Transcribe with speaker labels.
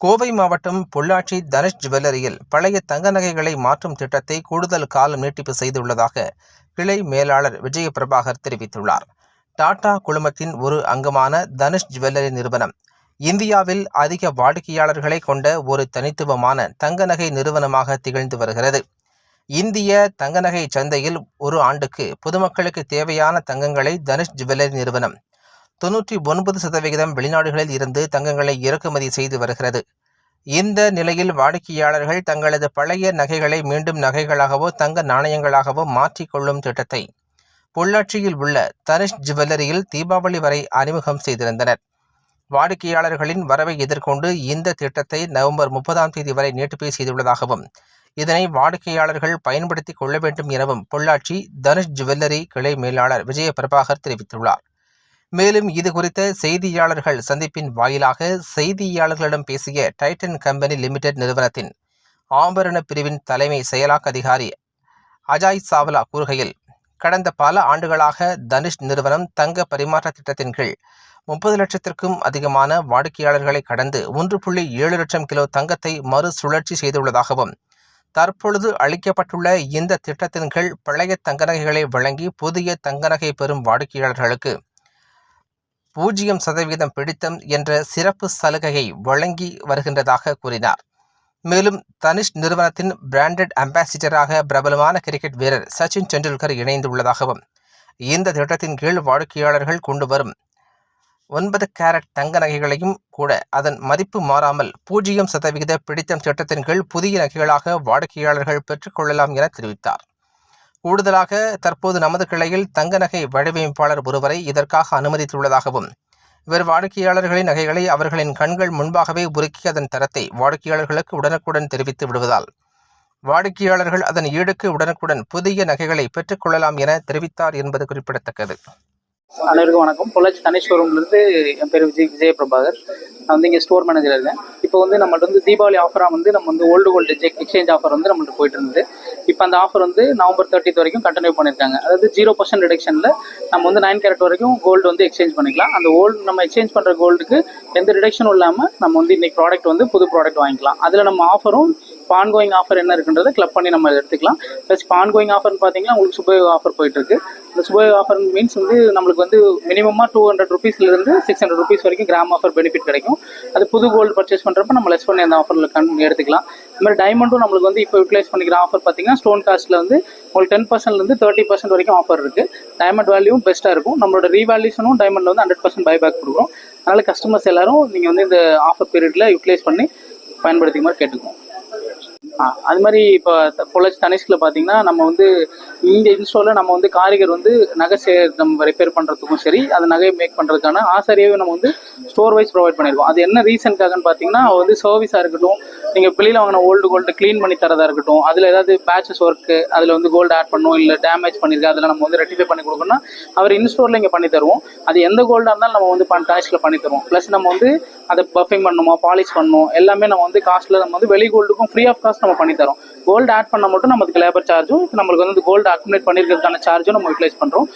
Speaker 1: கோவை மாவட்டம் பொள்ளாச்சி தனுஷ் ஜுவல்லரியில் பழைய தங்க நகைகளை மாற்றும் திட்டத்தை கூடுதல் காலம் நீட்டிப்பு செய்துள்ளதாக கிளை மேலாளர் விஜய பிரபாகர் தெரிவித்துள்ளார். டாடா குழுமத்தின் ஒரு அங்கமான தனுஷ் ஜுவல்லரி நிறுவனம் இந்தியாவில் அதிக வாடிக்கையாளர்களை கொண்ட ஒரு தனித்துவமான தங்க நகை நிறுவனமாக திகழ்ந்து வருகிறது. இந்திய தங்க நகை சந்தையில் ஒரு ஆண்டுக்கு பொதுமக்களுக்கு தேவையான தங்கங்களை தனுஷ் ஜுவல்லரி நிறுவனம் தொன்னூற்றி ஒன்பது சதவிகிதம் வெளிநாடுகளில் இருந்து தங்கங்களை இறக்குமதி செய்து வருகிறது. இந்த நிலையில் வாடிக்கையாளர்கள் தங்களது பழைய நகைகளை மீண்டும் நகைகளாகவோ தங்க நாணயங்களாகவோ மாற்றிக்கொள்ளும் திட்டத்தை பொள்ளாச்சியில் உள்ள தனுஷ் ஜுவல்லரியில் தீபாவளி வரை அறிமுகம் செய்திருந்தனர். வாடிக்கையாளர்களின் வரவை எதிர்கொண்டு இந்த திட்டத்தை நவம்பர் முப்பதாம் தேதி வரை நீட்டிப்பு செய்துள்ளதாகவும் இதனை வாடிக்கையாளர்கள் பயன்படுத்திக் கொள்ள வேண்டும் எனவும் பொள்ளாச்சி தனுஷ் ஜுவல்லரி கிளை மேலாளர் விஜய பிரபாகர் தெரிவித்துள்ளார். மேலும் இது குறித்த செய்தியாளர்கள் சந்திப்பின் வாயிலாக செய்தியாளர்களிடம் பேசிய டைட்டன் கம்பெனி லிமிடெட் நிறுவனத்தின் ஆபரண பிரிவின் தலைமை செயலாக்க அதிகாரி அஜாய் சாவ்லா கூறுகையில் கடந்த பல ஆண்டுகளாக தனுஷ் நிறுவனம் தங்க பரிமாற்ற திட்டத்தின் கீழ் முப்பது லட்சத்திற்கும் அதிகமான வாடிக்கையாளர்களை கடந்து ஒன்று புள்ளி ஏழு லட்சம் கிலோ தங்கத்தை மறுசுழற்சி செய்துள்ளதாகவும் தற்பொழுது அளிக்கப்பட்டுள்ள இந்த திட்டத்தின் கீழ் பழைய தங்க நகைகளை வழங்கி புதிய தங்க நகை பெறும் வாடிக்கையாளர்களுக்கு பூஜ்ஜியம் சதவீதம் பிடித்தம் என்ற சிறப்பு சலுகையை வழங்கி வருகின்றதாக கூறினார். மேலும் தனிஷ் நிறுவனத்தின் பிராண்டட் அம்பாசிடராக பிரபலமான கிரிக்கெட் வீரர் சச்சின் டெண்டுல்கர் இணைந்துள்ளதாகவும் இந்த திட்டத்தின் கீழ் வாடிக்கையாளர்கள் கொண்டு வரும் ஒன்பது கேரட் தங்க நகைகளையும் கூட அதன் மதிப்பு மாறாமல் பூஜ்ஜியம் சதவிகித பிடித்தம் திட்டத்தின் கீழ் புதிய நகைகளாக வாடிக்கையாளர்கள் பெற்றுக்கொள்ளலாம் என தெரிவித்தார். கூடுதலாக தற்போது நமது கிளையில் தங்க நகை வடிவமைப்பாளர் ஒருவரை இதற்காக அனுமதித்துள்ளதாகவும் இவர் வாடிக்கையாளர்களின் நகைகளை அவர்களின் கண்கள் முன்பாகவே உருக்கி அதன் தரத்தை வாடிக்கையாளர்களுக்கு உடனுக்குடன் தெரிவித்து விடுவதால் வாடிக்கையாளர்கள் அதன் ஈடுக்கு உடனுக்குடன் புதிய நகைகளை பெற்றுக்கொள்ளலாம் என தெரிவித்தார் என்பது குறிப்பிடத்தக்கது.
Speaker 2: அனைவருக்கும் வணக்கம். பொள்ளாச்சி தனி என் பேர் விஜய் விஜய பிரபாகர் நான் வந்து இங்கே ஸ்டோர் மேனேஜர் இருந்தேன் இப்போ வந்து நம்மள்ட்ட வந்து தீபாவளி ஆஃபராக வந்து நம்ம வந்து ஓல்டு கோல்டு எக்ஸ்சேஞ்ச் ஆஃபர் வந்து நம்மள்ட்ட போயிட்டு இருந்தது. இப்போ அந்த ஆஃபர் வந்து நவம்பர் தேர்ட்டித் வரைக்கும் கண்டினியூ பண்ணியிருக்காங்க. அதாவது ஜீரோ பர்சன்ட் ரிடக்ஷனில் நம்ம வந்து நைன் கேரட் வரைக்கும் கோல்டு வந்து எக்ஸ்சேஞ்ச் பண்ணிக்கலாம். அந்த ஓல்டு நம்ம எக்ஸ்சேஞ்ச் பண்ணுற கோல்டுக்கு எந்த ரிடக்ஷனும் இல்லாமல் நம்ம வந்து இன்னைக்கு ப்ராடக்ட் வந்து புது ப்ராடக்ட் வாங்கிக்கலாம். அதில் நம்ம ஆஃபரும் இப்போ ஆன்கோயிங் ஆஃபர் என்ன இருக்குன்றதை கிளப் பண்ணி நம்ம எடுத்துக்கலாம். ப்ளஸ் இப்போ ஆன்கோயிங் ஆஃபர்னு பார்த்தீங்கன்னா உங்களுக்கு சுபயோக ஆஃபர் போயிட்டு இருக்கு இந்த சுபயோக ஆஃபர் மீன்ஸ் வந்து நம்மளுக்கு வந்து மினிமமாக டூ ஹண்ட்ரட் ருபீஸ்லேருந்து சிக்ஸ் ஹண்ட்ரட் ருபீஸ் வரைக்கும் கிராம் ஆஃபர் பெனிஃபிட் கிடைக்கும். அது புது கோல்டு பர்ச்சேஸ் பண்ணுறப்ப நம்ம லெஸ் பண்ணி அந்த ஆஃபரில் கண் எடுத்துக்கலாம். இந்த மாதிரி டைமண்டும் நம்மளுக்கு வந்து இப்போ யூட்டிலைஸ் பண்ணிக்கிற ஆஃபர் பார்த்தீங்கன்னா ஸ்டோன் காஸ்ட்டில் வந்து உங்களுக்கு டென் பர்சன்ட்லேருந்து தேர்ட்டி பர்சன்ட் வரைக்கும் ஆஃபர் இருக்குது டைமண்ட் வேல்யூவும் பெஸ்ட்டாக இருக்கும். நம்மளோட ரீவேல்யூஷனும் டைமண்டில் வந்து ஹண்ட்ரட் பர்சன்ட் பைபேக் கொடுக்குறோம் அதனால் கஸ்டமர்ஸ் எல்லாரும் நீங்கள் வந்து இந்த ஆஃபர் பீரியடில் யூட்டிலைஸ் பண்ணி பயன்படுத்திக்க மாதிரி கேட்டுக்குவோம். அது மாதிரி இப்போ பொள்ளாச்சி தனிஷ்கில் பார்த்தீங்கன்னா நம்ம வந்து இந்த இன்ஸ்டோவில் நம்ம வந்து காரிகர் வந்து நகை சே நம்ம ரிப்பேர் பண்ணுறதுக்கும் சரி அந்த நகையை மேக் பண்ணுறதுக்கான ஆசாரியாவே நம்ம வந்து ஸ்டோர் வைஸ் ப்ரொவைட் பண்ணியிருக்கோம் அது என்ன ரீசனுக்காகன்னு பார்த்தீங்கன்னா வந்து சர்வீஸாக இருக்கட்டும் நீங்கள் வெளியில் வாங்கின ஓல்டு கோல்டு க்ளீன் பண்ணி தரதாக இருக்கட்டும் அதில் ஏதாவது பேச்சஸ் ஒர்க்கு அதில் வந்து கோல்டு ஆட் பண்ணணும் இல்லை டேமேஜ் பண்ணியிருக்கா அதில் நம்ம வந்து ரெட்டிஃபை பண்ணி கொடுக்கணும்னா அவர் இன்ஸ்டோரில் இங்கே பண்ணி தருவோம். அது எந்த கோல்டாக இருந்தாலும் நம்ம வந்து பண் டாஷ்கில் பண்ணி தருவோம். ப்ளஸ் நம்ம வந்து அதை பஃபிங் பண்ணணுமா பாலிஷ் பண்ணணும் எல்லாமே நம்ம வந்து காஸ்ட்டில் நம்ம வந்து வெளி கோல்டுக்கும் ஃப்ரீ ஆஃப் காஸ்ட் நம்ம பண்ணி தரோம். கோல்டு ஆட் பண்ண மட்டும் நமக்கு லேபர் சார்ஜும் நம்மளுக்கு வந்து கோல்டு அக்குமுலேட் பண்ணியிருக்கிறதுக்கான சார்ஜும் நம்ம யூட்டிலைஸ் பண்ணுறோம்